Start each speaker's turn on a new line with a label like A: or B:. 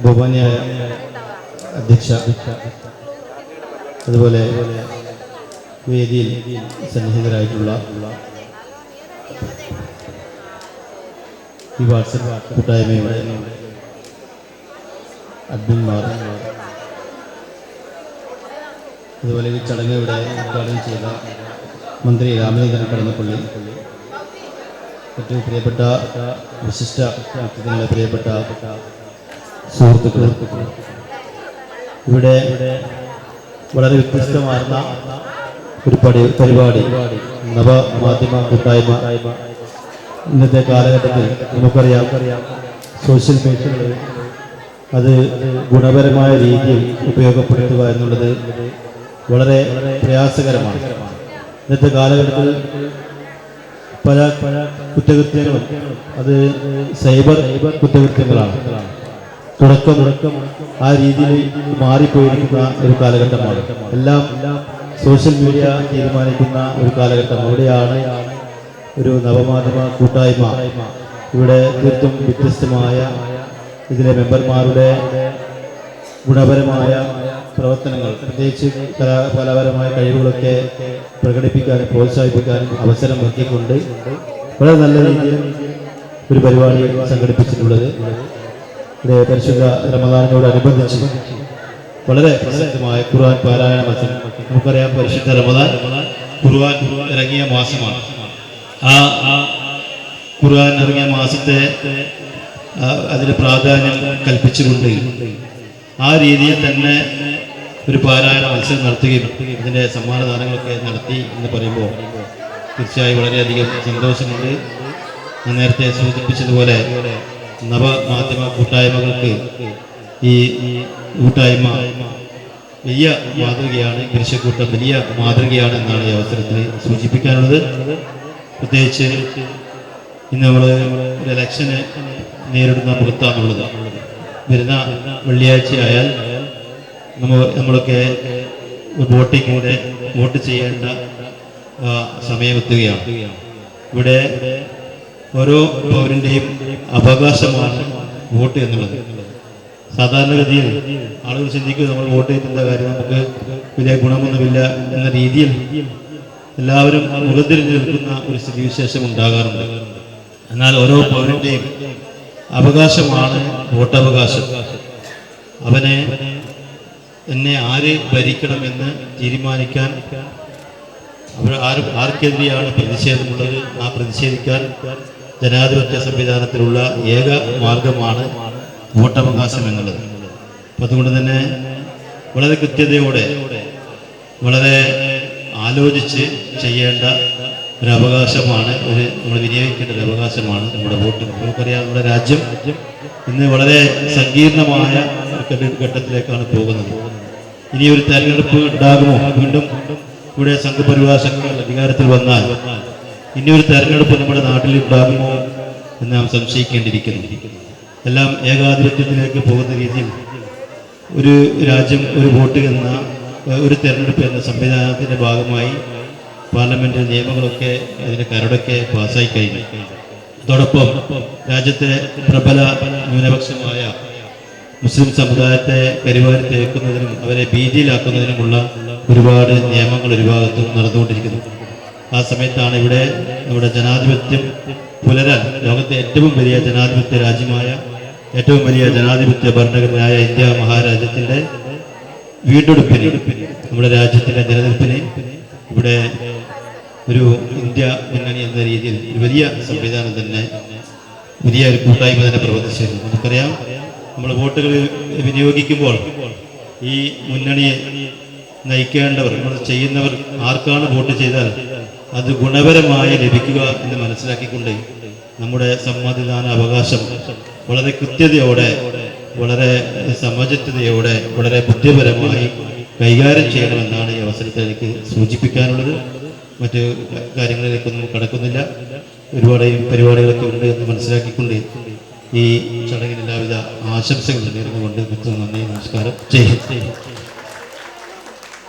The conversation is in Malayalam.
A: ബഹുമാന്യായ അധ്യക്ഷ അതുപോലെ വേദിയിൽ സന്നിഹിതരായിട്ടുള്ള ഈ വാട്സപ്പ് കൂട്ടായ്മയുടെ അഡ്മിന്മാർ അതുപോലെ ഈ ചടങ്ങ് ഇവിടെ ഉദ്ഘാടനം ചെയ്ത മന്ത്രി രാമചന്ദ്രൻ കടന്നപ്പള്ളി ഏറ്റവും പ്രിയപ്പെട്ട വിശിഷ്ട പ്രിയപ്പെട്ട സുഹൃത്തുക്കൾ ഇവിടെ വളരെ വ്യത്യസ്തമാർന്ന ഒരു പടി പരിപാടി നവമാധ്യമ കൂട്ടായ്മ ഇന്നത്തെ കാലഘട്ടത്തിൽ നമുക്കറിയാം സോഷ്യൽ മീഡിയകൾ അത് ഗുണപരമായ രീതിയിൽ ഉപയോഗപ്പെടുത്തുക എന്നുള്ളത് വളരെ പ്രയാസകരമാണ്. ഇന്നത്തെ കാലഘട്ടത്തിൽ പല പല കുറ്റകൃത്യങ്ങളും അത് സൈബർ കുറ്റകൃത്യങ്ങളാണ്. തുടക്കം ആ രീതിയിൽ മാറിപ്പോയിരിക്കുന്ന ഒരു കാലഘട്ടമാണ്. എല്ലാം സോഷ്യൽ മീഡിയ തീരുമാനിക്കുന്ന ഒരു കാലഘട്ടം. അവിടെയാണ് ഒരു നവമാധ്യമ കൂട്ടായ്മ ഇവിടെ തീർത്തും വ്യത്യസ്തമായ ഇതിലെ മെമ്പർമാരുടെ ഗുണപരമായ പ്രവർത്തനങ്ങൾ പ്രത്യേകിച്ച് കലാ കലാപരമായ കഴിവുകളൊക്കെ പ്രകടിപ്പിക്കാനും പ്രോത്സാഹിപ്പിക്കാനും അവസരം നൽകിക്കൊണ്ട് വളരെ നല്ല രീതിയിൽ ഒരു പരിപാടി സംഘടിപ്പിച്ചിട്ടുള്ളത്. പരിശുദ്ധ റമദാനോടനുബന്ധിച്ച് വളരെ പ്രസിദ്ധമായ ഖുർആൻ പാരായണ മത്സരം നമുക്കറിയാം പരിശുദ്ധ റമദാൻ ഖുർആൻ ഇറങ്ങിയ മാസമാണ്. ആ ഖുർആൻ ഇറങ്ങിയ മാസത്തെ അതിന് പ്രാധാന്യം കൽപ്പിച്ചുകൊണ്ട് ആ രീതിയിൽ തന്നെ ഒരു പാരായണ മത്സരം നടത്തുകയും ഇതിന്റെ സമ്മാനദാനങ്ങളൊക്കെ നടത്തി എന്ന് പറയുമ്പോൾ തീർച്ചയായും വളരെയധികം സന്തോഷമുണ്ട്. നേരത്തെ സൂചിപ്പിച്ചതുപോലെ നവമാധ്യമ കൂട്ടായ്മകൾക്ക് ഈ കൂട്ടായ്മ വലിയ മാതൃകയാണ് കൃഷിക്കൂട്ടം വലിയ മാതൃകയാണ് എന്നാണ് ഈ അവസരത്തിൽ സൂചിപ്പിക്കാനുള്ളത്. പ്രത്യേകിച്ച് ഇന്ന് നമ്മൾ ഇലക്ഷന് നേരിടുന്ന മുഖത്താണുള്ളത്. വരുന്ന വെള്ളിയാഴ്ച ആയാൽ നമ്മൾ നമ്മളൊക്കെ വോട്ടിങ്ങിലൂടെ വോട്ട് ചെയ്യേണ്ട സമയമെത്തുകയാണ് ഇവിടെ ഓരോ പൗരന്റെയും അവകാശമാണ് വോട്ട് എന്നുള്ളത്. സാധാരണഗതിയിൽ ആളുകൾ ചിന്തിക്കുക നമ്മൾ വോട്ട് ചെയ്യുന്ന കാര്യം നമുക്ക് വലിയ ഗുണമൊന്നുമില്ല എന്ന രീതിയിൽ എല്ലാവരും മുഖത്തിരിഞ്ഞ് നിൽക്കുന്ന ഒരു സ്ഥിതിവിശേഷം ഉണ്ടാകാറുണ്ട്. എന്നാൽ ഓരോ പൗരന്റെയും അവകാശമാണ് വോട്ടവകാശം. അവനെ എന്നെ ആര് ഭരിക്കണമെന്ന് തീരുമാനിക്കാൻ അവർ ആർ ആർക്കെതിരെയാണ് പ്രതിഷേധമുള്ളത്? ആ പ്രതിഷേധിക്കാൻ ജനാധിപത്യ സംവിധാനത്തിലുള്ള ഏക മാർഗമാണ് വോട്ടവകാശം എന്നുള്ളത് അപ്പം അതുകൊണ്ട് തന്നെ വളരെ കൃത്യതയോടെ വളരെ ആലോചിച്ച് ചെയ്യേണ്ട ഒരു അവകാശമാണ് ഒരു നമ്മൾ വിനിയോഗിക്കേണ്ട ഒരു അവകാശമാണ് നമ്മുടെ വോട്ട്. നമുക്കറിയാം നമ്മുടെ രാജ്യം ഇന്ന് വളരെ സങ്കീർണമായ ഘട്ടത്തിലേക്കാണ് പോകുന്നത്. ഇനി ഒരു തെരഞ്ഞെടുപ്പ് ഉണ്ടാകുമോ? വീണ്ടും ഇവിടെ സംഘപരിവാർ ശക്തികൾ അധികാരത്തിൽ വന്നാൽ ഇനി ഒരു തെരഞ്ഞെടുപ്പ് നമ്മുടെ നാട്ടിൽ ഉണ്ടാകുമോ എന്ന് നാം സംശയിക്കേണ്ടിയിരിക്കുന്നു. എല്ലാം ഏകാധിപത്യത്തിലേക്ക് പോകുന്ന രീതിയിൽ ഒരു രാജ്യം ഒരു വോട്ട് എന്ന ഒരു തെരഞ്ഞെടുപ്പ് എന്ന സംവിധാനത്തിന്റെ ഭാഗമായി പാർലമെന്റ് നിയമങ്ങളൊക്കെ അതിന്റെ കരടൊക്കെ പാസ്സായി കഴിഞ്ഞു. അതോടൊപ്പം രാജ്യത്തെ പ്രബല ന്യൂനപക്ഷമായ മുസ്ലിം സമുദായത്തെ കരിവാരി തേക്കുന്നതിനും അവരെ ഭീതിയിലാക്കുന്നതിനുമുള്ള ഒരുപാട് നിയമങ്ങൾ ഒരു ഭാഗത്തും നടന്നുകൊണ്ടിരിക്കുന്നു. ആ സമയത്താണ് ഇവിടെ നമ്മുടെ ജനാധിപത്യം പുലരാൻ ലോകത്തെ ഏറ്റവും വലിയ ജനാധിപത്യ രാജ്യമായ ഏറ്റവും വലിയ ജനാധിപത്യ ഭരണഘടനയായ ഇന്ത്യ മഹാരാജ്യത്തിന്റെ വീണ്ടെടുപ്പിന് നമ്മുടെ രാജ്യത്തിന്റെ നിലനിൽപ്പിന് ഇവിടെ ഒരു ഇന്ത്യ മുന്നണി എന്ന രീതിയിൽ ഒരു വലിയ സംവിധാനം തന്നെ വലിയ ഒരു കൂട്ടായ്മ തന്നെ പ്രവർത്തിച്ചിരുന്നു. നമുക്കറിയാം നമ്മൾ വോട്ടുകൾ വിനിയോഗിക്കുമ്പോൾ ഈ മുന്നണിയെ നയിക്കേണ്ടവർ നമ്മൾ ചെയ്യുന്നവർ ആർക്കാണ് വോട്ട് ചെയ്താൽ അത് ഗുണപരമായി ലഭിക്കുക എന്ന് മനസ്സിലാക്കിക്കൊണ്ട് നമ്മുടെ സമ്മതിദാന അവകാശം വളരെ കൃത്യതയോടെ വളരെ സമചിത്തതയോടെ വളരെ ബുദ്ധിപരമായി കൈകാര്യം ചെയ്യണമെന്നാണ് ഈ അവസരത്തിൽ എനിക്ക് സൂചിപ്പിക്കാനുള്ളത്. മറ്റു കാര്യങ്ങളിലേക്കൊന്നും കടക്കുന്നില്ല. ഒരുപാട് പരിപാടികളൊക്കെ ഉണ്ട് എന്ന് മനസ്സിലാക്കിക്കൊണ്ട് ഈ ചടങ്ങിന് എല്ലാവിധ ആശംസകൾ നേർന്നുകൊണ്ട് നന്ദി നമസ്കാരം. ഹിന്ദ്.